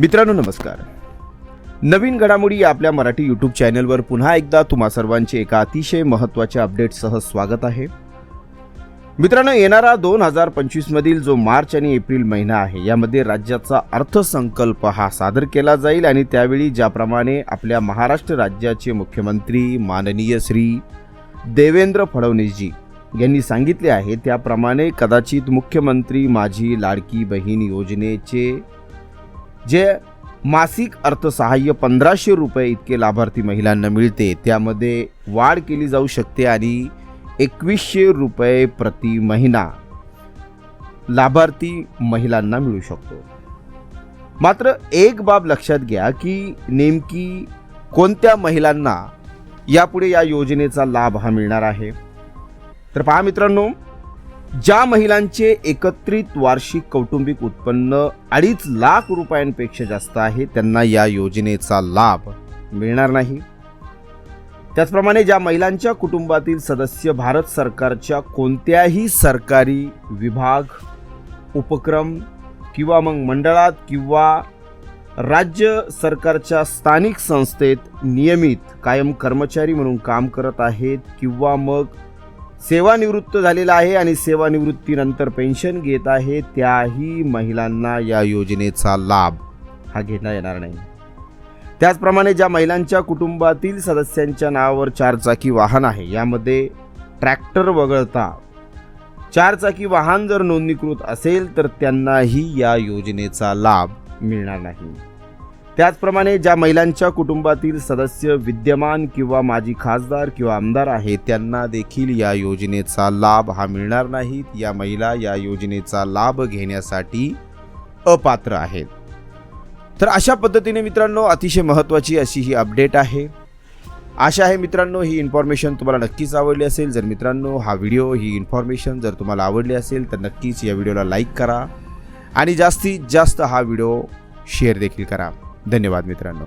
मित्रांनो नमस्कार. नवीन घडामोडी आपल्या मराठी यूट्यूब चॅनलवर पुन्हा एकदा तुम्हा सर्वांचे एका अतिशय महत्त्वाच्या अपडेटसह स्वागत आहे. मित्रांनो येणारा दोन हजार पंचवीसमधील जो मार्च आणि एप्रिल महिना आहे यामध्ये राज्याचा अर्थसंकल्प हा सादर केला जाईल आणि त्यावेळी ज्याप्रमाणे आपल्या महाराष्ट्र राज्याचे मुख्यमंत्री माननीय श्री देवेंद्र फडणवीसजी यांनी सांगितले आहे त्याप्रमाणे कदाचित मुख्यमंत्री माझी लाडकी बहीण योजनेचे जे मासिक अर्थसहाय्य पंधराशे रुपये इतके लाभार्थी महिलांना मिळते त्यामध्ये वाढ केली जाऊ शकते आणि एकवीसशे रुपये प्रति महिना लाभार्थी महिलांना मिळू शकतो. मात्र एक बाब लक्षात घ्या की नेमकी कोणत्या महिलांना यापुढे या योजनेचा लाभ हा मिळणार आहे? तर पहा मित्रांनो ज्या महिलांचे एकत्रित वार्षिक कौटुंबिक उत्पन्न अडीच लाख रुपयांपेक्षा जास्त आहे त्यांना या योजनेचा लाभ मिळणार नाही. त्याचप्रमाणे ज्या महिलांच्या कुटुंबातील सदस्य भारत सरकारच्या कोणत्याही सरकारी विभाग उपक्रम किंवा मग मंडळात किंवा राज्य सरकारच्या स्थानिक संस्थेत नियमित कायम कर्मचारी म्हणून काम करत आहेत किंवा मग सेवानिवृत्त झालेला आहे आणि सेवानिवृत्तीनंतर पेन्शन घेत आहे. त्याही महिलांना या योजनेचा लाभ हा घेता येणार नाही. त्याचप्रमाणे ज्या महिलांच्या कुटुंबातील सदस्यांच्या नावावर चारचाकी वाहन आहे यामध्ये ट्रॅक्टर वगळता चारचाकी वाहन जर नोंदणीकृत असेल तर त्यांनाही या योजनेचा लाभ मिळणार नाही. त्याचप्रमाणे ज्या महिलांच्या कुटुंबातील सदस्य विद्यमान किंवा माजी खासदार किंवा आमदार आहेत त्यांना देखील या योजनेचा लाभ हा मिळणार नाहीत या महिला या योजनेचा लाभ घेण्यासाठी अपात्र आहेत. तर अशा पद्धतीने मित्रांनो अतिशय महत्त्वाची अशी ही अपडेट आहे. आशा आहे मित्रांनो ही इन्फॉर्मेशन तुम्हाला नक्कीच आवडली असेल. जर मित्रांनो हा व्हिडिओ ही इन्फॉर्मेशन जर तुम्हाला आवडली असेल तर नक्कीच या व्हिडिओला लाईक करा. आणि जास्तीत जास्त हा व्हिडिओ शेअर देखील करा. धन्यवाद मित्रांनो.